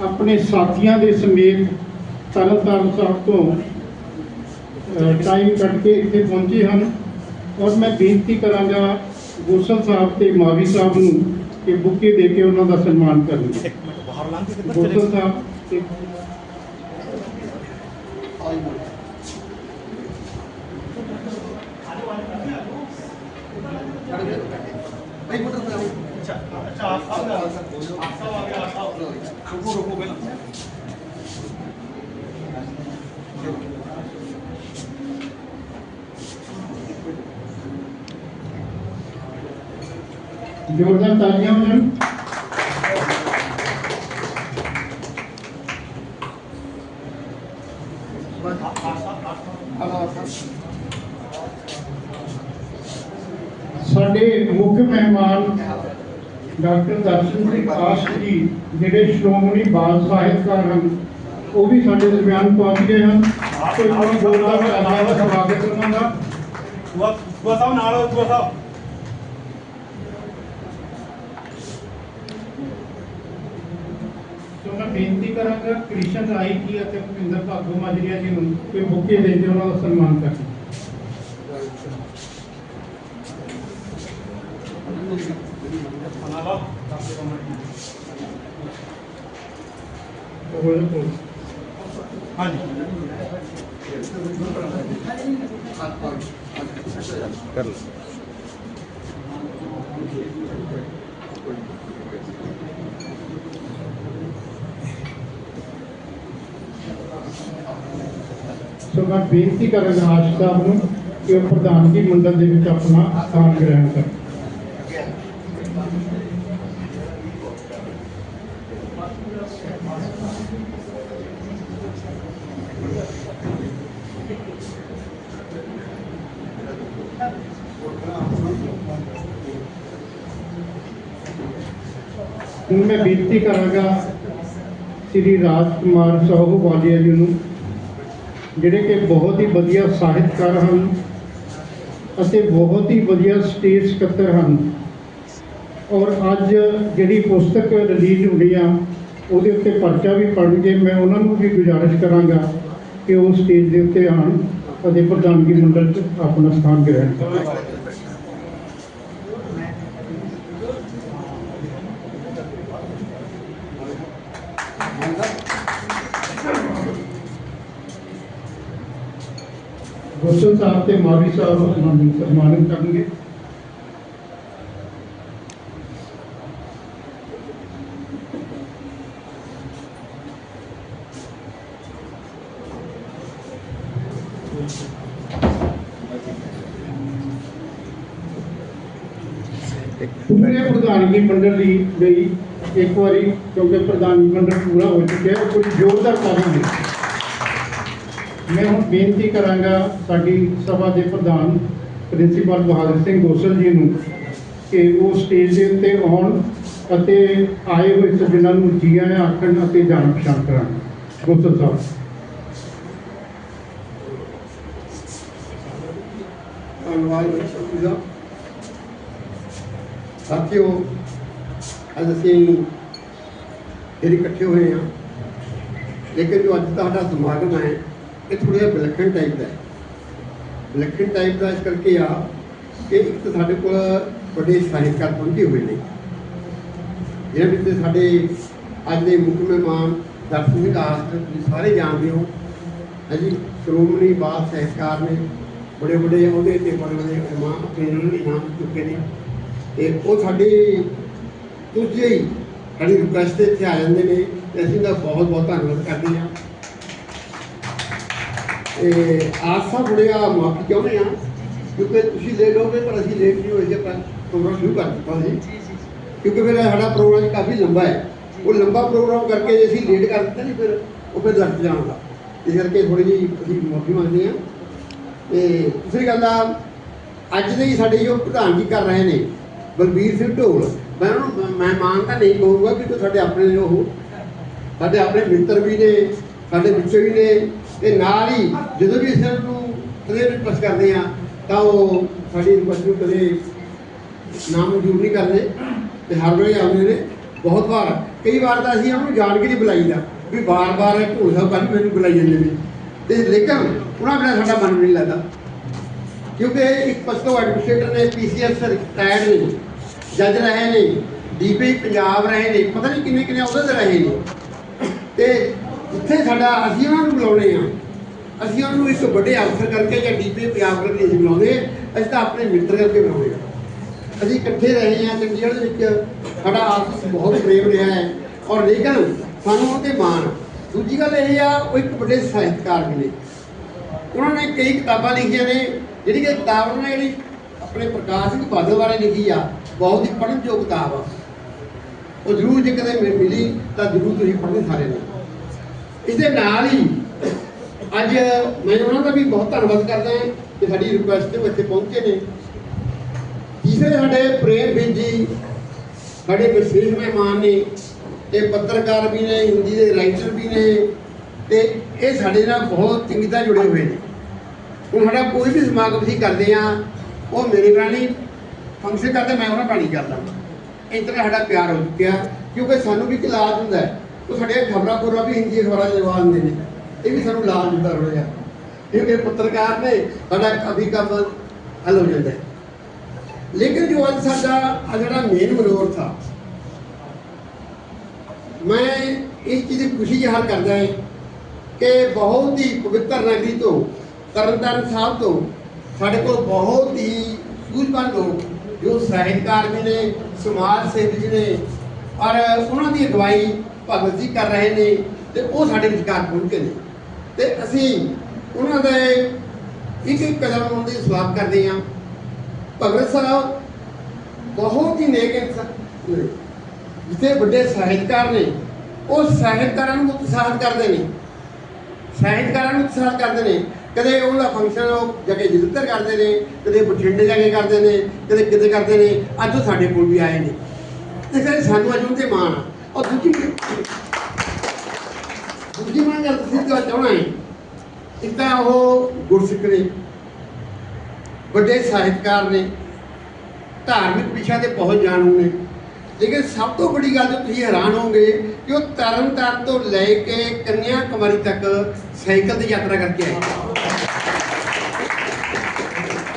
ਆਪਣੇ ਸਾਥੀਆਂ ਦੇ ਸਮੇਤ ਤਰਨਤਾਰਨ ਸਾਹਿਬ ਤੋਂ ਟਾਈਮ ਕੱਢ ਕੇ ਇੱਥੇ ਪਹੁੰਚੇ ਹਨ ਔਰ ਮੈਂ ਬੇਨਤੀ ਕਰਾਂਗਾ ਗੋਸਲ ਸਾਹਿਬ ਤੇ ਮਾਵੀ ਸਾਹਿਬ ਨੂੰ ਕਿ ਬੁੱਕੇ ਦੇ ਕੇ ਉਹਨਾਂ ਦਾ ਸਨਮਾਨ ਕਰਨ। ਇੱਕ ਮਿੰਟ ਬਾਹਰ ਲੰਘ ਕੇ ਕਿੱਧਰ ਚਲੇ ਗੋਸਲ ਸਾਹਿਬ ਤੇ ਰੁਕੋ ਰੁਕੋ ਪਹਿਲਾਂ ਜ਼ੋਰਦਾਰ ਤਾਲੀਆਂ ਹੋ ਜਾਣ ਸਾਡੇ ਮੁੱਖ ਮਹਿਮਾਨ ਡਾਕਟਰ ਦਰਸ਼ਨ ਸਿੰਘ ਆਸ਼ ਜੀ ਜਿਹੜੇ ਸ਼੍ਰੋਮਣੀ ਬਾਲ ਸਾਹਿਤਕਾਰ ਹਨ ਉਹ ਵੀ ਸਾਡੇ ਦਰਮਿਆਨ ਪਹੁੰਚ ਗਏ ਹਨ ਕੋਈ ਕੋਈ ਬੋਲਦਾ ਹੋਇਆ ਦਾ। ਸਵਾਗਤ ਬੁਆ ਸਾਹਿਬ ਨਾਲ ਸਾਹਿਬ ਸੋ ਮੈਂ ਬੇਨਤੀ ਕਰਾਂਗਾ ਕ੍ਰਿਸ਼ਨ ਰਾਈ ਜੀ ਅਤੇ ਭੁਪਿੰਦਰ ਭਾਗੋ ਮਾਜਰੀਆ ਜੀ ਨੂੰ ਕੋਈ ਬੁੱਕੇ ਦੇ ਕੇ ਉਹਨਾਂ ਦਾ ਸਨਮਾਨ ਹਾਂਜੀ ਕਰ ਲਓ ਸੋ ਮੈਂ ਬੇਨਤੀ ਕਰਾਂਗਾ ਆਸ਼ ਸਾਹਿਬ ਨੂੰ ਕਿ ਉਹ ਪ੍ਰਧਾਨਗੀ ਮੰਡਲ ਦੇ ਵਿੱਚ ਆਪਣਾ ਸਥਾਨ ਗ੍ਰਹਿਣ ਕਰਨ। ਹੁਣ ਮੈਂ ਬੇਨਤੀ ਕਰਾਂਗਾ ਸ੍ਰੀ ਰਾਜ ਕੁਮਾਰ ਸਾਹੂ ਵਾਲੀਆ ਜੀ ਨੂੰ, ਜਿਹੜੇ ਕਿ ਬਹੁਤ ਹੀ ਵਧੀਆ ਸਾਹਿਤਕਾਰ ਹਨ ਅਤੇ ਬਹੁਤ ਹੀ ਵਧੀਆ ਸਟੇਜ ਸਕੱਤਰ ਹਨ। ਔਰ ਅੱਜ ਜਿਹੜੀ ਪੁਸਤਕ ਰਿਲੀਜ਼ ਹੋਣੀ ਆ, ਉਹਦੇ ਉੱਤੇ ਪਰਚਾ ਵੀ ਪੜ੍ਹਨਗੇ। ਮੈਂ ਉਹਨਾਂ ਨੂੰ ਵੀ ਗੁਜ਼ਾਰਿਸ਼ ਕਰਾਂਗਾ ਕਿ ਉਹ ਸਟੇਜ ਦੇ ਉੱਤੇ ਆਉਣ ਅਤੇ ਪ੍ਰਧਾਨਗੀ ਮੰਡਲ 'ਚ ਆਪਣਾ ਸਥਾਨ ਗ੍ਰਹਿਣ ਕਰਨ। ਗੋਸਲ ਸਾਹਿਬ ਤੇ ਮਾਵੀ ਸਾਹਿਬ ਉਹਨਾਂ ਨੂੰ ਸਨਮਾਨਿਤ ਕਰਨਗੇ ਪੂਰੇ ਪ੍ਰਧਾਨਗੀ ਮੰਡਲ ਲਈ ਲਈ ਇੱਕ ਵਾਰੀ ਕਿਉਂਕਿ ਪ੍ਰਧਾਨਗੀ ਮੰਡਲ ਪੂਰਾ ਹੋ ਚੁੱਕਿਆ ਹੈ ਕੋਈ ਜ਼ੋਰਦਾਰ ਤਾਲੀਆਂ ਮੈਂ ਹੁਣ ਬੇਨਤੀ ਕਰਾਂਗਾ ਸਾਡੀ ਸਭਾ ਦੇ ਪ੍ਰਧਾਨ ਪ੍ਰਿੰਸੀਪਲ ਬਹਾਦਰ ਸਿੰਘ ਗੋਸਲ ਜੀ ਨੂੰ ਕਿ ਉਹ ਸਟੇਜ ਦੇ ਉੱਤੇ ਆਉਣ ਅਤੇ ਆਏ ਹੋਏ ਸੱਜਣਾਂ ਨੂੰ ਜੀਆਂ ਆਖਣ ਅਤੇ ਜਾਣ ਪਛਾਣ ਕਰਾਉਣ। ਗੋਸਲ ਸਾਹਿਬ। ਧੰਨਵਾਦ ਸਾਥੀਓ, ਅੱਜ ਅਸੀਂ ਫਿਰ ਇਕੱਠੇ ਹੋਏ ਹਾਂ। ਲੇਕਿਨ ਜੋ ਅੱਜ ਤੁਹਾਡਾ ਸਮਾਗਮ ਹੈ ਇਹ ਥੋੜ੍ਹਾ ਜਿਹਾ ਵਿਲੱਖਣ ਟਾਈਪ ਦਾ ਹੈ। ਵਿਲੱਖਣ ਟਾਈਪ ਦਾ ਇਸ ਕਰਕੇ ਆ ਕਿ ਇੱਕ ਤਾਂ ਸਾਡੇ ਕੋਲ ਵੱਡੇ ਸਾਹਿਤਕਾਰ ਪਹੁੰਚੇ ਹੋਏ ਨੇ। ਜਿਹਨਾਂ ਵਿੱਚ ਸਾਡੇ ਅੱਜ ਦੇ ਮੁੱਖ ਮਹਿਮਾਨ ਦਰਸ਼ਨ ਸਿੰਘ ਤੁਸੀਂ ਸਾਰੇ ਜਾਣਦੇ ਹੋ। ਹੈ ਜੀ, ਸ਼੍ਰੋਮਣੀ ਬਾਲ ਸਾਹਿਤਕਾਰ ਨੇ ਬੜੇ ਬੜੇ ਉਹਦੇ ਤੇ ਬੜੇ ਬੜੇ ਇਮਾਮ ਆਪਣੇ ਉਹਨਾਂ ਨਾਮ ਚੁੱਕੇ ਨੇ। ਤੇ ਉਹ ਸਾਡੇ ਦੂਜੇ ਹੀ ਸਾਡੀ ਰਿਕੁਐਸਟ ਤੇ ਇੱਥੇ ਆ ਜਾਂਦੇ ਨੇ ਤੇ ਅਸੀਂ ਦਾ ਬਹੁਤ ਬਹੁਤ ਧੰਨਵਾਦ ਕਰਦੇ ਹਾਂ। ਤੇ ਆਸਾ ਬੜਿਆ ਮਾਫੀ ਚਾਹੁੰਦੇ ਹਾਂ ਕਿਉਂਕਿ ਤੁਸੀਂ ਲੇਟ ਹੋ ਗਏ ਪਰ ਅਸੀਂ ਲੇਟ ਨਹੀਂ ਹੋਏ ਸੀ ਆਪਾਂ ਪ੍ਰੋਗਰਾਮ ਸ਼ੁਰੂ ਕਰ ਦਿੱਤਾ ਸੀ। ਕਿਉਂਕਿ ਫਿਰ ਸਾਡਾ ਪ੍ਰੋਗਰਾਮ ਕਾਫੀ ਲੰਬਾ ਹੈ। ਉਹ ਲੰਬਾ ਪ੍ਰੋਗਰਾਮ ਕਰਕੇ ਜੇ ਅਸੀਂ ਲੇਟ ਕਰ ਦਿੱਤਾ ਨਹੀਂ ਫਿਰ ਉਹ ਫਿਰ ਲੱਗ ਜਾਣਦਾ ਇਸ ਕਰਕੇ ਥੋੜੀ ਜਿਹੀ ਅਸੀਂ ਮਾਫੀ ਮੰਗਦੇ ਹਾਂ। ਤੇ ਦੂਸਰੀ ਗੱਲ ਆ ਅੱਜ ਦੇ ਹੀ ਸਾਡੇ ਜੋ ਪ੍ਰਧਾਨਗੀ ਕਰ ਰਹੇ ਨੇ ਬਲਬੀਰ ਸਿੰਘ ਢੋਲ ਮੈਂ ਉਹਨੂੰ ਮ- ਮੈਂ ਮਾਨ ਤਾਂ ਨਹੀਂ ਕਹੂੰਗਾ ਕਿ ਸਾਡੇ ਆਪਣੇ ਨੇ ਉਹ। ਸਾਡੇ ਆਪਣੇ ਮਿੱਤਰ ਵੀ ਨੇ ਸਾਡੇ ਵਿੱਚੋਂ ਵੀ ਨੇ। ਤੇ ਨਾਲ ਹੀ ਜਦੋਂ ਵੀ ਅਸੀਂ ਨੂੰ ਕਦੇ ਰਿਕਵੈਸਟ ਕਰਦੇ ਆ ਤਾਂ ਉਹ ਸਾਡੀ ਰਿਕਵੈਸਟ ਨੂੰ ਕਦੇ ਨਾਮ ਮਨਜ਼ੂਰ ਨਹੀਂ ਕਰਦੇ ਤੇ ਹਰ ਵੇਲੇ ਆਉਂਦੇ ਨੇ। ਬਹੁਤ ਵਾਰ। ਕਈ ਵਾਰ ਤਾਂ ਅਸੀਂ ਉਹਨੂੰ ਜਾਣ ਕੇ ਨਹੀਂ ਬੁਲਾਈਦਾ ਵੀ ਵਾਰ-ਵਾਰ ਢੋਲ ਸਾਹਿਬ ਕੱਲ ਮੈਨੂੰ ਬੁਲਾਈ ਜਾਂਦੇ ਨੇ। ਤੇ ਲੇਕਿਨ ਉਹਨਾਂ ਬਿਨਾਂ ਸਾਡਾ ਮਨ ਨਹੀਂ ਲੱਗਦਾ। ਕਿਉਂਕਿ ਇੱਕ ਪਸਤੋ ਐਡਮਿਨਿਸਟ੍ਰੇਟਰ ਨੇ ਪੀਸੀਐਸ ਰਿਟਾਇਰਡ ਨੇ ਜੱਜ ਰਹੇ ਨੇ ਡੀਪੀ ਪੰਜਾਬ ਰਹੇ ਨੇ, ਪਤਾ ਨਹੀਂ ਕਿੰਨੇ ਕਿੰਨੇ ਅਹੁਦੇ ਤੇ ਰਹੇ ਨੇ। ਤੇ ਜਿੱਥੇ ਸਾਡਾ ਅਸੀਂ ਉਹਨਾਂ ਨੂੰ ਬੁਲਾਉਣੇ ਆ। ਅਸੀਂ ਉਹਨਾਂ ਨੂੰ ਇੱਕ ਵੱਡੇ ਅਫਸਰ ਕਰਕੇ ਜਾਂ ਡੀਪੀ ਪੰਜਾਬ ਕਰਕੇ ਨਹੀਂ ਬੁਲਾਉਂਦੇ ਅਸੀਂ ਤਾਂ ਆਪਣੇ ਮਿੱਤਰ ਕਰਕੇ ਬੁਲਾਉਂਦੇ ਆ। ਅਸੀਂ ਇਕੱਠੇ ਰਹੇ ਹਾਂ, ਚੰਡੀਗੜ੍ਹ ਦੇ ਵਿੱਚ ਸਾਡਾ ਆਪਸ ਬਹੁਤ ਪ੍ਰੇਮ ਰਿਹਾ ਹੈ। ਔਰ ਲੇਕਿਨ ਸਾਨੂੰ ਉਹਦੇ ਮਾਣ। ਦੂਜੀ ਗੱਲ ਇਹ ਆ, ਉਹ ਇੱਕ ਵੱਡੇ ਸਾਹਿਤਕਾਰ ਵੀ ਨੇ ਉਹਨਾਂ ਨੇ ਕਈ ਕਿਤਾਬਾਂ ਲਿਖੀਆਂ ਨੇ, ਜਿਹੜੀ ਕਿ ਕਿਤਾਬ ਉਹਨਾਂ ਨੇ ਜਿਹੜੀ ਆਪਣੇ ਪ੍ਰਕਾਸ਼ ਸਿੰਘ ਬਾਦਲ ਬਾਰੇ ਲਿਖੀ ਆ, ਬਹੁਤ ਹੀ ਪੜ੍ਹਨ ਯੋਗ ਕਿਤਾਬ ਆ। ਉਹ ਜ਼ਰੂਰ ਜੇ ਕਦੇ ਮਿ- ਮਿਲੀ ਤਾਂ ਜ਼ਰੂਰ ਤੁਸੀਂ ਪੜ੍ਹਨੇ ਸਾਰੇ ਨੇ। ਇਸ ਦੇ ਨਾਲ ਹੀ ਅੱਜ ਮੈਂ ਉਹਨਾਂ ਦਾ ਵੀ ਬਹੁਤ ਧੰਨਵਾਦ ਕਰਦਾ ਹਾਂ ਕਿ ਸਾਡੀ ਰਿਕੁਐਸਟ ਤੇ ਇੱਥੇ ਪਹੁੰਚੇ ਨੇ। ਤੀਸਰੇ ਸਾਡੇ ਪ੍ਰੇਮ ਵੀਰ ਜੀ, ਸਾਡੇ ਵਿਸ਼ੇਸ਼ ਮਹਿਮਾਨ ਨੇ ਇਹ ਪੱਤਰਕਾਰ ਵੀ ਨੇ, ਹਿੰਦੀ ਦੇ ਰਾਈਟਰ ਵੀ ਨੇ ਤੇ ਇਹ ਸਾਡੇ ਨਾਲ ਬਹੁਤ ਚੰਗੀ ਤਰ੍ਹਾਂ ਜੁੜੇ ਹੋਏ ਨੇ। ਹੁਣ ਸਾਡਾ ਕੋਈ ਵੀ ਸਮਾਗਮ ਅਸੀਂ ਕਰਦੇ ਆ ਉਹ ਮੇਰੇ ਨਾਲ ਨਹੀਂ ਫੰਕਸ਼ਨ ਕਰਦੇ, ਮੈਂ ਉਹਨਾਂ ਪਾਣੀ ਕਰਦਾ। ਇਸ ਤਰ੍ਹਾਂ ਸਾਡਾ ਪਿਆਰ ਹੋ ਚੁੱਕਿਆ, ਕਿਉਂਕਿ ਸਾਨੂੰ ਵੀ ਇੱਕ ਲਾਜ ਹੁੰਦਾ ਹੈ। ਉਹ ਸਾਡੇ ਖਬਰਾਂ ਖਬਰਾਂ ਵੀ ਹਿੰਦੀ ਅਖਬਾਰਾਂ 'ਚ ਲਵਾ ਦਿੰਦੇ ਨੇ। ਇਹ ਵੀ ਸਾਨੂੰ ਲਾਜ ਹੁੰਦਾ ਕਿਉਂਕਿ ਪੱਤਰਕਾਰ ਨੇ ਸਾਡਾ ਕਾਫੀ ਕੰਮ ਹੱਲ ਹੋ ਜਾਂਦਾ ਲੇਕਿਨ ਜੋ ਅੱਜ ਸਾਡਾ ਜਿਹੜਾ ਮੇਨ ਮਨੋਰਥ ਆ, ਮੈਂ ਇਸ ਚੀਜ਼ ਦੀ ਖੁਸ਼ੀ ਜ਼ਾਹਰ ਕਰਦਾ ਹਾਂ ਕਿ ਬਹੁਤ ਹੀ ਪਵਿੱਤਰ ਨਗਰੀ ਤੋਂ, ਤਰਨਤਾਰਨ ਸਾਹਿਬ ਤੋਂ ਸਾਡੇ ਕੋਲ ਬਹੁਤ ਹੀ ਸੂਝਵਾਨ ਲੋਕ, ਜੋ ਸਾਹਿਤਕਾਰ ਵੀ ਨੇ, ਸਮਾਜ ਸੇਵੀ ਨੇ, ਔਰ ਉਹਨਾਂ ਦੀ ਅਗਵਾਈ ਭਗਤ ਜੀ ਕਰ ਰਹੇ ਨੇ ਤੇ ਉਹ ਸਾਡੇ ਵਿਚਕਾਰ ਪਹੁੰਚੇ ਨੇ। ਤੇ ਅਸੀਂ ਉਹਨਾਂ ਦੇ ਇੱਕ ਇੱਕ ਕਦਮ ਉਹਨਾਂ ਦੀ ਸਵਾਗਤ ਕਰਦੇ ਹਾਂ। ਭਗਤ ਸਾਹਿਬ, ਬਹੁਤ ਹੀ ਨੇਕ ਇਨਸਾਨ ਨੇ। ਜਿੱਥੇ ਵੱਡੇ ਸਾਹਿਤਕਾਰ ਨੇ, ਉਹ ਸਾਹਿਤਕਾਰਾਂ ਨੂੰ ਉਤਸ਼ਾਹਿਤ ਕਰਦੇ ਨੇ। ਸਾਹਿਤਕਾਰਾਂ ਨੂੰ ਉਤਸ਼ਾਹਿਤ ਕਰਦੇ ਨੇ। ਕਦੇ ਉਹਦਾ ਫੰਕਸ਼ਨ ਉਹ ਜਗੇ ਜਲੰਧਰ ਕਰਦੇ ਨੇ, ਕਦੇ ਬਠਿੰਡੇ ਜਾ ਕੇ ਕਰਦੇ ਨੇ, ਕਦੇ ਕਿਤੇ ਕਰਦੇ ਨੇ। ਅੱਜ ਉਹ ਸਾਡੇ ਕੋਲ ਵੀ ਆਏ ਨੇ। ਤੇ ਫਿਰ ਸਾਨੂੰ ਅੱਜ ਉਹਦੇ ਮਾਣ ਆ। ਔਰ ਦੂਜੀ ਦੂਜੀ ਮਾਂ ਗੱਲ ਤੁਸੀਂ ਤਾਂ ਚਾਹਣਾ ਹੈ। ਇੱਕ ਤਾਂ ਉਹ ਗੁਰਸਿੱਖ ਨੇ, ਵੱਡੇ ਸਾਹਿਤਕਾਰ ਨੇ, ਧਾਰਮਿਕ ਵਿਸ਼ਾ ਤੇ ਬਹੁਤ ਜਾਣੂ ਨੇ ਲੇਕਿਨ ਸਭ ਤੋਂ ਵੱਡੀ ਗੱਲ ਤੁਸੀਂ ਹੈਰਾਨ ਹੋਗੇ ਕਿ ਉਹ ਤਰਨ ਤਾਰਨ ਤੋਂ ਲੈ ਕੇ ਕੰਨਿਆ ਕੁਮਾਰੀ ਤੱਕ ਸਾਈਕਲ ਦੀ ਯਾਤਰਾ ਕਰਕੇ ਆਏ।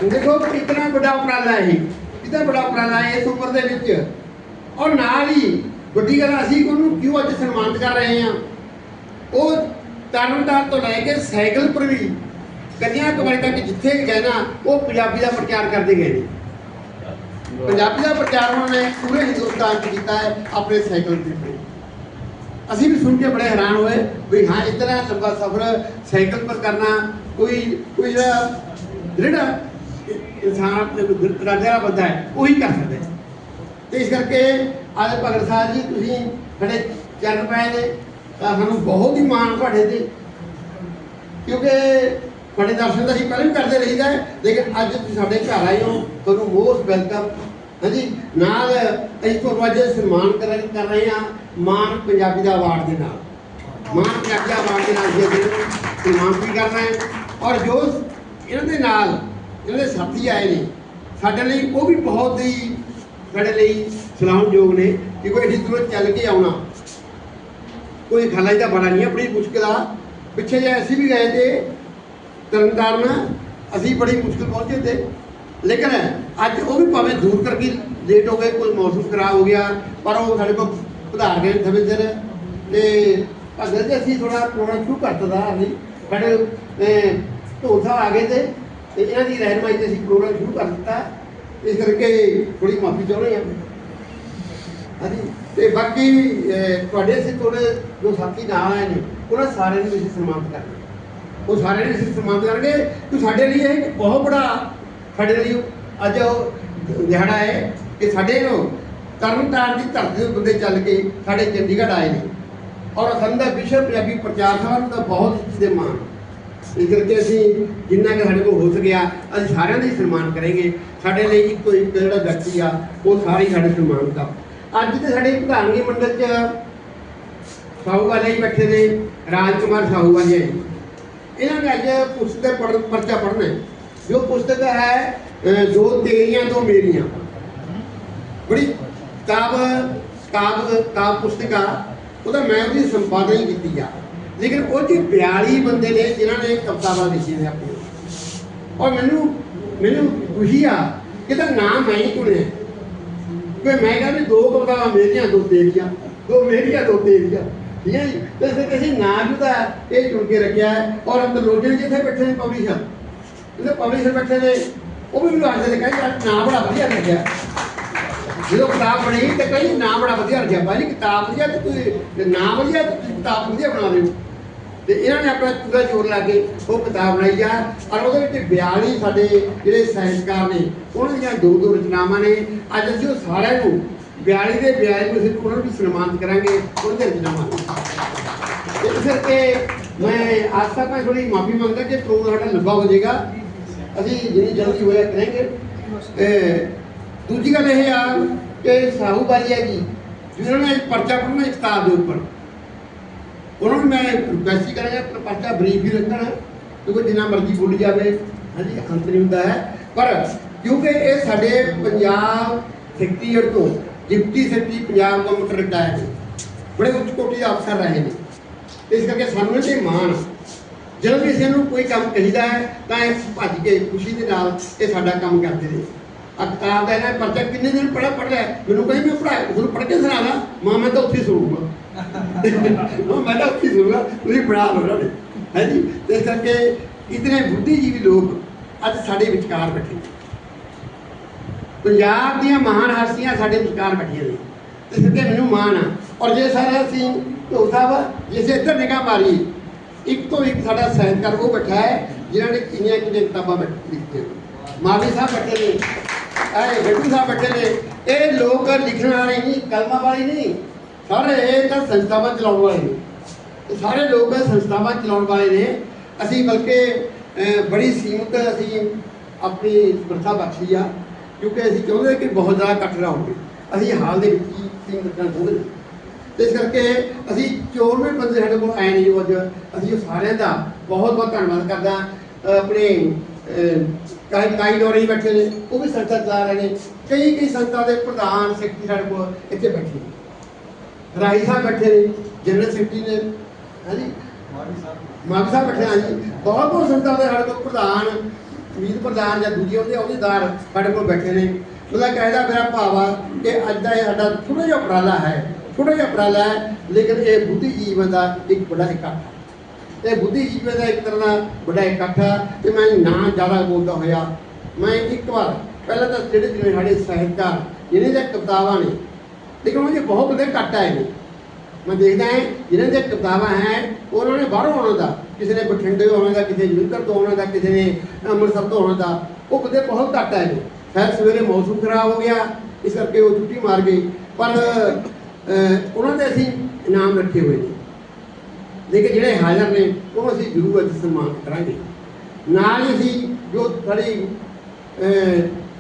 ਦੇਖੋ ਕਿੰਨਾ ਵੱਡਾ ਉਪਰਾਲਾ ਹੈ ਇਹ। ਕਿੰਨਾ ਵੱਡਾ ਉਪਰਾਲਾ ਹੈ ਇਸ ਉਮਰ ਦੇ ਵਿੱਚ। ਔਰ ਨਾਲ ਹੀ ਵੱਡੀ ਗੱਲ ਅਸੀਂ ਉਹਨੂੰ ਕਿਉਂ ਅੱਜ ਸਨਮਾਨਿਤ ਕਰ ਰਹੇ ਹਾਂ? ਉਹ ਤਰਨ ਤਾਰਨ ਤੋਂ ਲੈ ਕੇ ਸਾਈਕਲ ਪਰ ਵੀ ਕੰਨਿਆ ਕੁਮਾਰੀ ਤੱਕ ਜਿੱਥੇ ਗਏ ਨਾ, ਉਹ ਪੰਜਾਬੀ ਦਾ ਪ੍ਰਚਾਰ ਕਰਦੇ ਗਏ ਨੇ। ਪੰਜਾਬੀ ਦਾ ਪ੍ਰਚਾਰ ਉਹਨਾਂ ਨੇ ਪੂਰੇ ਹਿੰਦੁਸਤਾਨ 'ਚ ਕੀਤਾ ਹੈ, ਆਪਣੇ ਸਾਈਕਲ ਤੇ ਅਸੀਂ ਵੀ ਸੁਣ ਕੇ ਬੜੇ ਹੈਰਾਨ ਹੋਏ ਵੀ ਹਾਂ ਇਤਨਾ ਲੰਬਾ ਸਫ਼ਰ ਸਾਈਕਲ ਪਰ ਕਰਨਾ ਕੋਈ ਕੋਈ ਜਿਹੜਾ ਜਿਹੜਾ ਇਨਸਾਨ ਰਾਜਾ ਦਾ ਬੰਦਾ ਹੈ, ਉਹੀ ਕਰ ਸਕਦਾ ਹੈ। ਤੇ ਇਸ ਕਰਕੇ ਅੱਜ ਭਗਤ ਸਾਹਿਬ ਜੀ, ਤੁਸੀਂ ਸਾਡੇ ਚਰਨ ਪਏ ਨੇ ਤਾਂ ਸਾਨੂੰ ਬਹੁਤ ਹੀ ਮਾਣ ਤੁਹਾਡੇ ਤੇ। ਕਿਉਂਕਿ ਤੁਹਾਡੇ ਦਰਸ਼ਨ ਤਾਂ ਅਸੀਂ ਪਹਿਲਾਂ ਵੀ ਕਰਦੇ ਰਹੀਦਾ ਹੈ, ਲੇਕਿਨ ਅੱਜ ਤੁਸੀਂ ਸਾਡੇ ਘਰ ਆਏ ਹੋ, ਤੁਹਾਨੂੰ ਮੋਸਟ ਵੈਲਕਮ ਹਾਂਜੀ, ਨਾਲ ਅਸੀਂ ਤੁਹਾਨੂੰ ਅੱਜ ਸਨਮਾਨ ਕਰ ਕਰ ਰਹੇ ਹਾਂ ਮਾਨ ਪੰਜਾਬੀ ਦਾ ਅਵਾਰਡ ਦੇ ਨਾਲ। ਮਾਨ ਪੰਜਾਬੀ ਦਾ ਅਵਾਰਡ ਦੇ ਨਾਲ ਅਸੀਂ ਸਨਮਾਨ ਵੀ ਕਰਨਾ ਹੈ। ਔਰ ਜੋ ਇਹਨਾਂ ਦੇ ਨਾਲ ਇਹਨਾਂ ਦੇ ਸਾਥੀ ਆਏ ਨੇ, ਸਾਡੇ ਲਈ ਉਹ ਵੀ ਬਹੁਤ ਹੀ ਸਾਡੇ ਲਈ ਸਲਾਮਯੋਗ ਨੇ ਕਿ ਕੋਈ ਏਡੀ ਦੂਰੋਂ ਚੱਲ ਕੇ ਆਉਣਾ। ਕੋਈ ਖਾਲਾ ਦਾ ਬੜਾ ਨਹੀਂ ਬੜੀ ਮੁਸ਼ਕਿਲ ਆ। ਪਿੱਛੇ ਜੇ ਅਸੀਂ ਵੀ ਗਏ ਤੇ ਤਰਨਤਾਰਨ ਅਸੀਂ ਬੜੀ ਮੁਸ਼ਕਿਲ ਪਹੁੰਚੇ ਤੇ। ਲੇਕਿਨ ਅੱਜ ਉਹ ਵੀ ਭਾਵੇਂ ਦੂਰ ਕਰਕੇ ਲੇਟ ਹੋ ਗਏ ਕੋਈ ਮੌਸਮ ਖਰਾਬ ਹੋ ਗਿਆ ਪਰ ਉਹ ਸਾਡੇ ਕੋਲ ਉਧਾਰ ਗਏ ਸਮੇਂ ਸਿਰ ਤੇ ਅਗਰ ਜੇ ਅਸੀਂ ਥੋੜਾ ਪ੍ਰੋਗਰਾਮ ਸ਼ੁਰੂ ਕਰ ਦਿੱਤਾ ਅਸੀਂ ਸਾਡੇ ਅਹ, ਢੋਲ ਸਾਹਿਬ ਆ ਗਏ ਤੇ ਤੇ ਇਹਨਾਂ ਦੀ ਰਹਿਨਮਾਈ ਤੇ ਅਸੀਂ ਪ੍ਰੋਗਰਾਮ ਸ਼ੁਰੂ ਕਰ ਦਿੱਤਾ। ਇਸ ਕਰਕੇ ਥੋੜੀ ਮਾਫੀ ਚਾਹੁੰਦੇ ਹਾਂ। ਹਾਂਜੀ। ਤੇ ਬਾਕੀ ਤੁਹਾਡੇ ਸੇ ਥੋੜੇ ਜੋ ਸਾਥੀ ਨਾਲ ਆਏ ਨੇ, ਉਹਨਾਂ ਸਾਰਿਆਂ ਨੂੰ ਅਸੀਂ ਸਨਮਾਨਿਤ ਕਰਨਾ ਉਹ ਸਾਰਿਆਂ ਨੂੰ ਅਸੀਂ ਸਨਮਾਨਿਤ ਕਰਨਗੇ। ਕਿ ਸਾਡੇ ਲਈ ਇਹ ਬਹੁਤ ਬੜਾ ਸਾਡੇ ਲਈ ਅੱਜ ਉਹ ਦਿਹਾੜਾ ਹੈ ਕਿ ਸਾਡੇ ਨੂੰ ਤਰਨਤਾਰਨ ਦੀ ਧਰਤੀ ਦੇ ਬੰਦੇ ਚੱਲ ਕੇ ਸਾਡੇ ਚੰਡੀਗੜ੍ਹ ਆਏ ਨੇ। ਔਰ ਸਾਨੂੰ ਦਾ ਵਿਸ਼ਵ ਪੰਜਾਬੀ ਪ੍ਰਚਾਰ ਸਭਾ ਨੂੰ ਤਾਂ ਬਹੁਤ ਇਸ ਦੇ ਮਾਣ। ਇਸ ਕਰਕੇ ਅਸੀਂ ਜਿੰਨਾ ਕਿ ਸਾਡੇ ਕੋਲ ਹੋ ਸਕਿਆ, ਅਸੀਂ ਸਾਰਿਆਂ ਦਾ ਹੀ ਸਨਮਾਨ ਕਰਾਂਗੇ। ਸਾਡੇ ਲਈ ਇੱਕੋ ਇੱਕ ਜਿਹੜਾ ਵਿਅਕਤੀ ਆ, ਉਹ ਸਾਰੇ ਹੀ ਸਾਡੇ ਸਨਮਾਨ ਦਾ ਅੱਜ ਤੇ ਸਾਡੇ ਪ੍ਰਧਾਨਗੀ ਮੰਡਲ ਚ ਸਾਹੂ ਵਾਲੇ ਹੀ ਬੈਠੇ ਨੇ, ਰਾਜ ਕੁਮਾਰ ਸਾਹੂ ਵਾਲੇ ਜੀ। ਇਹਨਾਂ ਨੇ ਅੱਜ ਪੁਸਤਕ ਪੜ੍ਹਨ ਪਰਚਾ ਪੜ੍ਹਨਾ ਜੋ ਪੁਸਤਕ ਹੈ ਜੋ ਤੇਰੀਆਂ ਤੋਂ ਮੇਰੀਆਂ। ਬੜੀ ਕਿਤਾਬ ਕਾਬ ਕਾਬ ਪੁਸਤਕਾ ਉਹਦਾ ਮੈਂ ਉਹਦੀ ਸੰਪਾਦਨਾ ਕੀਤੀ ਆ। ਲੇਕਿਨ ਉਹ 'ਚ 42 ਬੰਦੇ ਨੇ ਜਿਨ੍ਹਾਂ ਨੇ ਕਵਿਤਾਵਾਂ ਲਿਖੀਆਂ ਨੇ ਆਪਣੀਆਂ। ਔਰ ਮੈਨੂੰ ਮੈਨੂੰ ਖੁਸ਼ੀ ਆ ਕਿ ਇਹਦਾ ਨਾਮ ਮੈਂ ਹੀ ਚੁਣਿਆ ਕਿ ਮੈਂ ਕਹਿੰਦਾ ਵੀ ਦੋ ਕਵਿਤਾਵਾਂ ਮੇਰੀਆਂ, ਦੋ ਤੇਰੀਆਂ, ਦੋ ਮੇਰੀਆਂ, ਦੋ ਤੇਰੀਆਂ। ਠੀਕ ਹੈ ਜੀ? ਤੇ ਫਿਰ ਕਿਸੇ ਨਾਮ ਦਾ ਇਹ ਚੁਣ ਕੇ ਰੱਖਿਆ ਹੈ, ਔਰ ਅੰਦਰ ਲੋਜਨ ਜਿੱਥੇ ਬੈਠੇ ਨੇ ਪਬਲਿਸ਼ਰ ਜਿਹੜੇ ਪਬਲਿਸ਼ਰ ਬੈਠੇ ਨੇ, ਉਹ ਵੀ ਮੈਨੂੰ ਅੱਜ ਦੇ ਕਹਿੰਦੇ ਯਾਰ ਬੜਾ ਵਧੀਆ ਲੱਗਿਆ ਜਦੋਂ ਕਿਤਾਬ ਬਣੀ, ਤੇ ਕਈ ਨਾਮ ਬੜਾ ਵਧੀਆ ਰੱਖਿਆ। ਭਾਈ ਕਿਤਾਬ ਵਧੀਆ ਤੇ ਤੁਸੀਂ ਨਾਮ ਵਧੀਆ, ਤੇ ਕਿਤਾਬ ਵਧੀਆ ਬਣਾ ਰਹੇ ਹੋ ਤੇ ਇਹਨਾਂ ਨੇ ਆਪਣਾ ਪੂਰਾ ਜ਼ੋਰ ਲਾ ਕੇ ਉਹ ਕਿਤਾਬ ਬਣਾਈ ਆ ਔਰ ਉਹਦੇ ਵਿੱਚ 42 ਸਾਡੇ ਜਿਹੜੇ ਸਾਇੰਸਕਾਰ ਨੇ, ਉਹਨਾਂ ਦੀਆਂ ਦੋ ਦੋ ਰਚਨਾਵਾਂ ਨੇ। ਅੱਜ ਅਸੀਂ ਉਹ ਸਾਰਿਆਂ ਨੂੰ 42 ਦੇ 42 ਨੂੰ ਅਸੀਂ ਉਹਨਾਂ ਨੂੰ ਸਨਮਾਨਿਤ ਕਰਾਂਗੇ, ਉਹਨਾਂ ਦੇ ਰਚਨਾਵਾਂ ਨੂੰ। ਇਸ ਕਰਕੇ ਮੈਂ ਅੱਜ ਤੱਕ ਮੈਂ ਥੋੜੀ ਮਾਫੀ ਮੰਗਦਾ ਕਿ ਪ੍ਰੋਗਰਾਮ ਸਾਡਾ ਲੰਬਾ ਹੋ ਜਾਏਗਾ। ਅਸੀਂ ਜਿੰਨੀ ਜਲਦੀ ਹੋਇਆ ਕਰਾਂਗੇ। ਤੇ ਦੂਜੀ ਗੱਲ ਇਹ ਆ ਕਿ ਸਾਹੂਬਾਲੀਆ ਜੀ ਜਿਨ੍ਹਾਂ ਨੇ ਪਰਚਾ ਪੜ੍ਹਨਾ ਇਸ ਕਿਤਾਬ ਦੇ ਉੱਪਰ। ਉਹਨਾਂ ਨੂੰ ਮੈਂ ਰਿਕੁਐਸਟ ਹੀ ਕਰਾਂਗਾ ਕਿ ਪਰਚਾ ਬਰੀਫ ਹੀ ਰੱਖਣ, ਕਿਉਂਕਿ ਜਿੰਨਾ ਮਰਜ਼ੀ ਬੋਲੀ ਜਾਵੇ, ਹਾਂਜੀ, ਅੰਤ ਨਹੀਂ ਹੁੰਦਾ ਹੈ। ਪਰ ਕਿਉਂਕਿ ਇਹ ਸਾਡੇ ਪੰਜਾਬ ਸੈਕਟਰੀਏਟ ਤੋਂ, deputy secretary Punjab government retire ਨੇ ਬੜੇ ਉੱਚ ਕੋਟੀ ਦੇ ਅਫਸਰ ਰਹੇ ਨੇ। ਇਸ ਕਰਕੇ ਸਾਨੂੰ ਇਹ ਮਾਣ ਜਦੋਂ ਵੀ ਕਿਸੇ ਨੂੰ ਕੋਈ ਕੰਮ ਕਹੀਦਾ ਹੈ, ਤਾਂ ਇਹ ਭੱਜ ਕੇ ਖੁਸ਼ੀ ਦੇ ਨਾਲ ਇਹ ਸਾਡਾ ਕੰਮ ਕਰਦੇ ਨੇ। ਆ ਕਿਤਾਬ ਦਾ ਇਹਨਾਂ ਨੇ ਪਰਚਾ ਕਿੰਨੇ ਦਿਨ ਪੜ੍ਹਿਆ ਪੜ੍ਹ ਲਿਆ ਮੈਨੂੰ ਕਹਿੰਦੀ ਮੈਂ ਪੜ੍ਹਾ ਹੁਣ ਪੜ੍ਹ ਕੇ ਸੁਣਾ ਲਾ ਮਾਂ, ਮੈਂ ਤਾਂ ਉੱਥੇ ਸੁਣੂਗਾ। ਉਹ ਮੈਂ ਤਾਂ ਉੱਥੇ ਤੁਸੀਂ ਬਣਾ ਲਓ ਨਾ। ਹੈ ਜੀ? ਤੇ ਇਸ ਕਰਕੇ ਇਤਨੇ ਬੁੱਧੀਜੀਵੀ ਲੋਕ ਅੱਜ ਸਾਡੇ ਵਿਚਕਾਰ ਬੈਠੇ। ਨੇ। ਪੰਜਾਬ ਦੀਆਂ ਮਹਾਨ ਹਸਤੀਆਂ ਸਾਡੇ ਵਿਚਕਾਰ ਬੈਠੀਆਂ ਨੇ। ਤੇ ਸਿੱਧੇ ਮੈਨੂੰ ਮਾਣ ਆ। ਔਰ ਜੇ ਸਾਰਾ ਅਸੀਂ ਢੋ ਸਾਹਿਬ, ਜੇ ਇੱਧਰ ਨਿਗਾਹ ਮਾਰੀ ਇੱਕ ਤੋਂ ਇੱਕ ਸਾਡਾ ਸਾਹਿਤਕਾਰ ਉਹ ਬੈਠਾ ਹੈ, ਜਿਨ੍ਹਾਂ ਨੇ ਕਿੰਨੀਆਂ ਕਿੰਨੀਆਂ ਕਿਤਾਬਾਂ ਬੈਠ ਲਿਖੀਆਂ ਮਾਲੀ ਸਾਹਿਬ ਬੈਠੇ ਨੇ ਇਹ ਗੱਡੂ ਸਾਹਿਬ ਬੈਠੇ ਨੇ। ਇਹ ਲੋਕ ਲਿਖਣ ਵਾਲੇ ਨਹੀਂ, ਕਲਮਾਂ ਵਾਲੇ ਨਹੀਂ। ਸਾਰੇ ਇਹ ਤਾਂ ਸੰਸਥਾਵਾਂ ਚਲਾਉਣ ਵਾਲੇ ਨੇ। ਸਾਰੇ ਲੋਕ ਸੰਸਥਾਵਾਂ ਚਲਾਉਣ ਵਾਲੇ ਨੇ। ਅਸੀਂ ਬਲਕਿ ਬੜੀ ਸੀਮਤ ਅਸੀਂ ਆਪਣੀ ਸਮਰੱਥਾ ਬਖਸ਼ੀ ਆ ਕਿਉਂਕਿ ਅਸੀਂ ਚਾਹੁੰਦੇ ਕਿ ਬਹੁਤ ਜ਼ਿਆਦਾ ਇਕੱਠ ਨਾ ਹੋਵੇ। ਅਸੀਂ ਹਾਲ ਦੇ ਵਿੱਚ ਹੀ ਸੀਮਤ ਨਾਲ ਚਾਹੁੰਦੇ ਹਾਂ। ਤੇ ਇਸ ਕਰਕੇ ਅਸੀਂ 94 ਬੰਦੇ ਸਾਡੇ ਕੋਲ ਆਏ ਨੇ ਜੋ ਅੱਜ। ਅਸੀਂ ਉਹ ਸਾਰਿਆਂ ਦਾ ਬਹੁਤ ਬਹੁਤ ਧੰਨਵਾਦ ਕਰਦਾ ਅਹ, ਆਪਣੇ ਕਾਈ ਕਾਈ ਲੋਰੀ ਬੈਠੇ ਨੇ ਉਹ ਵੀ ਸੰਸਥਾ ਚਲਾ ਰਹੇ ਨੇ। ਕਈ ਕਈ ਸੰਸਥਾ ਦੇ ਪ੍ਰਧਾਨ ਸੈਕਟਰੀ ਸਾਡੇ ਕੋਲ ਇੱਥੇ ਬੈਠੇ ਨੇ। ਰਾਈ ਸਾਹਿਬ ਬੈਠੇ ਨੇ ਜਨਰਲ ਸੈਕਟਰੀ ਨੇ ਹਾਂਜੀ ਮਾਨ ਸਾਹਿਬ। ਬੈਠੇ ਆ ਜੀ। ਬਹੁਤ ਬਹੁਤ ਸੰਸਥਾ ਦੇ ਸਾਡੇ ਕੋਲ ਪ੍ਰਧਾਨ ਮੀਤ ਪ੍ਰਧਾਨ ਜਾਂ ਦੂਜੇ ਉਹਦੇ ਅਹੁਦੇਦਾਰ ਸਾਡੇ ਕੋਲ ਬੈਠੇ ਨੇ। ਉਹਦਾ ਕਹਿਦਾ ਮੇਰਾ ਭਾਵ ਕਿ ਅੱਜ ਦਾ ਇਹ ਸਾਡਾ ਥੋੜਾ ਜਿਹਾ ਉਪਰਾਲਾ ਹੈ ਥੋੜਾ ਜਿਹਾ ਉਪਰਾਲਾ ਹੈ ਲੇਕਿਨ ਇਹ ਬੁੱਧੀ ਜੀਵਨ ਦਾ ਇੱਕ ਬੜਾ ਇਕੱਠ ਇਹ ਬੁੱਧੀ ਜੀਵਨ ਦਾ ਇੱਕ ਤਰ੍ਹਾਂ ਦਾ ਬੜਾ ਇਕੱਠ ਹੈ ਤੇ ਮੈਂ ਨਾ ਜ਼ਿਆਦਾ ਬੋਲਦਾ ਹੋਇਆ। ਮੈਂ ਇੱਕ ਵਾਰ ਪਹਿਲਾਂ ਤਾਂ ਜਿਹੜੇ ਜਿਹੜੇ ਸਾਡੇ ਸਾਹਿਤਕਾਰ ਜਿਹਨੇ ਦੀਆਂ ਕਿਤਾਬਾਂ ਨੇ ਲੇਕਿਨ ਉਹ ਜੇ ਬਹੁਤ ਬੰਦੇ ਘੱਟ ਆਏ ਨੇ ਮੈਂ ਦੇਖਦਾ ਹਾਂ ਜਿਹਨਾਂ ਦੀਆਂ ਕਿਤਾਬਾਂ ਹੈ, ਉਹਨਾਂ ਨੇ ਬਾਹਰੋਂ ਆਉਣਾ ਦਾ, ਕਿਸੇ ਨੇ ਬਠਿੰਡੇ ਤੋਂ ਆਉਣਾ ਦਾ, ਕਿਸੇ ਜਲੰਧਰ ਤੋਂ ਆਉਣਾ ਦਾ, ਕਿਸੇ ਨੇ ਅੰਮ੍ਰਿਤਸਰ ਤੋਂ ਆਉਣਾ ਦਾ, ਉਹ ਬੰਦੇ ਬਹੁਤ ਘੱਟ ਆਏ ਨੇ ਖੈਰ, ਸਵੇਰੇ ਮੌਸਮ ਖਰਾਬ ਹੋ ਗਿਆ, ਇਸ ਕਰਕੇ ਉਹ ਛੁੱਟੀ ਮਾਰ ਗਏ। ਪਰ ਉਹਨਾਂ ਦੇ ਅਸੀਂ ਇਨਾਮ ਰੱਖੇ ਹੋਏ ਨੇ। ਲੇਕਿਨ ਜਿਹੜੇ ਹਾਜ਼ਰ ਨੇ, ਉਹ ਅਸੀਂ ਜ਼ਰੂਰ ਅੱਜ ਸਨਮਾਨਿਤ ਕਰਾਂਗੇ। ਨਾਲ ਹੀ ਅਸੀਂ ਜੋ ਸਾਡੀ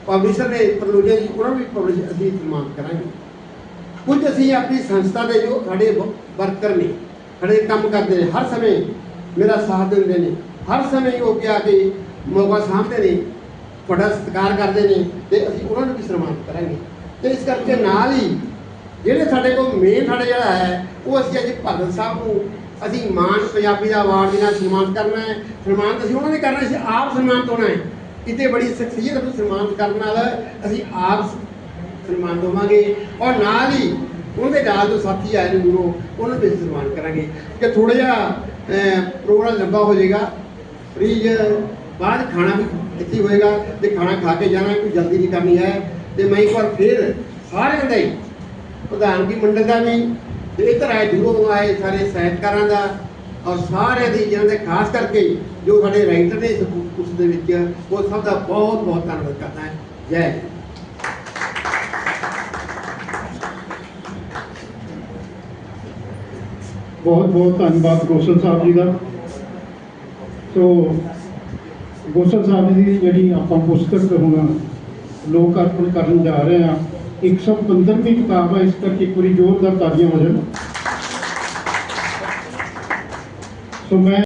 ਪਬਲਿਸ਼ਰ ਨੇ, ਪ੍ਰਲੋਜਨ ਉਹਨਾਂ ਨੂੰ ਵੀ ਪਬਲਿਸ਼ ਅਸੀਂ ਸਨਮਾਨਿਤ ਕਰਾਂਗੇ। ਕੁਝ ਅਸੀਂ ਆਪਣੀ ਸੰਸਥਾ ਦੇ ਜੋ ਸਾਡੇ ਵਰਕਰ ਨੇ, ਸਾਡੇ ਕੰਮ ਕਰਦੇ ਨੇ, ਹਰ ਸਮੇਂ ਮੇਰਾ ਸਾਥ ਦਿੰਦੇ ਨੇ, ਹਰ ਸਮੇਂ ਉਹ ਕਿ ਆ ਕੇ ਮੌਕਾ ਸਾਂਭਦੇ ਨੇ ਬੜਾ ਸਤਿਕਾਰ ਕਰਦੇ ਨੇ ਤੇ ਅਸੀਂ ਉਹਨਾਂ ਨੂੰ ਵੀ ਸਨਮਾਨਿਤ ਕਰਾਂਗੇ। ਤੇ ਇਸ ਕਰਕੇ ਨਾਲ ਹੀ ਜਿਹੜੇ ਸਾਡੇ ਕੋਲ ਮੇਨ ਸਾਡਾ ਜਿਹੜਾ ਹੈ, ਉਹ ਅਸੀਂ ਅੱਜ ਭਗਤ ਸਾਹਿਬ ਨੂੰ ਅਸੀਂ ਮਾਨ ਪੰਜਾਬੀ ਦਾ ਅਵਾਰਡ ਦੇ ਨਾਲ ਸਨਮਾਨਿਤ ਕਰਨਾ ਹੈ, ਸਨਮਾਨਿਤ ਅਸੀਂ ਉਹਨਾਂ ਨੇ ਕਰਨਾ ਅਸੀਂ ਆਪ ਸਨਮਾਨਿਤ ਹੋਣਾ ਹੈ। ਕਿਤੇ ਬੜੀ ਸ਼ਖਸੀਅਤ ਨੂੰ ਸਨਮਾਨਿਤ ਕਰਨ ਨਾਲ ਅਸੀਂ ਆਪ ਸਨਮਾਨ ਦੇਵਾਂਗੇ ਔਰ ਨਾਲ ਹੀ ਉਹਦੇ ਨਾਲ ਜੋ ਸਾਥੀ ਆਏ ਨੇ ਗੁਰੂ ਉਹਨਾਂ ਦੇ ਸਨਮਾਨ ਕਰਾਂਗੇ। ਕਿ ਥੋੜਾ ਜਿਹਾ ਪ੍ਰੋਗਰਾਮ ਲੰਬਾ ਹੋ ਜਾਏਗਾ। ਪਲੀਜ਼ ਬਾਅਦ ਖਾਣਾ ਵੀ ਇੱਥੇ ਹੋਏਗਾ ਤੇ ਖਾਣਾ ਖਾ ਕੇ ਜਾਣਾ, ਕੋਈ ਜਲਦੀ ਨਹੀਂ ਕਰਨੀ ਹੈ। ਤੇ ਮੈਂ ਇੱਕ ਵਾਰ ਫਿਰ ਸਾਰਿਆਂ ਦਾ ਹੀ ਪ੍ਰਧਾਨਗੀ ਮੰਡਲ ਦਾ ਵੀ ਤੇ ਇੱਧਰ ਆਏ, ਦੂਰੋਂ ਆਏ ਸਾਰੇ ਸਾਹਿਤਕਾਰਾਂ ਦਾ ਔਰ ਸਾਰਿਆਂ ਦੀ ਜਿਹਨਾਂ ਦੇ, ਖਾਸ ਕਰਕੇ ਜੋ ਸਾਡੇ ਰਾਈਟਰ ਨੇ ਉਸ ਦੇ ਵਿੱਚ, ਉਹ ਸਭ ਦਾ ਬਹੁਤ ਬਹੁਤ ਧੰਨਵਾਦ ਕਰਦਾ ਹੈ। ਜੈ ਹਿੰਦ। ਬਹੁਤ ਬਹੁਤ ਧੰਨਵਾਦ ਗੋਸਲ ਸਾਹਿਬ ਜੀ ਦਾ। ਸੋ ਗੋਸਲ ਸਾਹਿਬ ਜੀ ਦੀ ਜਿਹੜੀ ਆਪਾਂ ਪੁਸਤਕ ਹੁਣ ਲੋਕ ਅਰਪਣ ਕਰਨ ਜਾ ਰਹੇ ਹਾਂ 115ਵੀਂ ਕਿਤਾਬ ਹੈ, ਇਸ ਕਰਕੇ ਇੱਕ ਵਾਰੀ ਜ਼ੋਰਦਾਰ ਤਾਲੀਆਂ ਹੋ ਜਾਣ। ਸੋ ਮੈਂ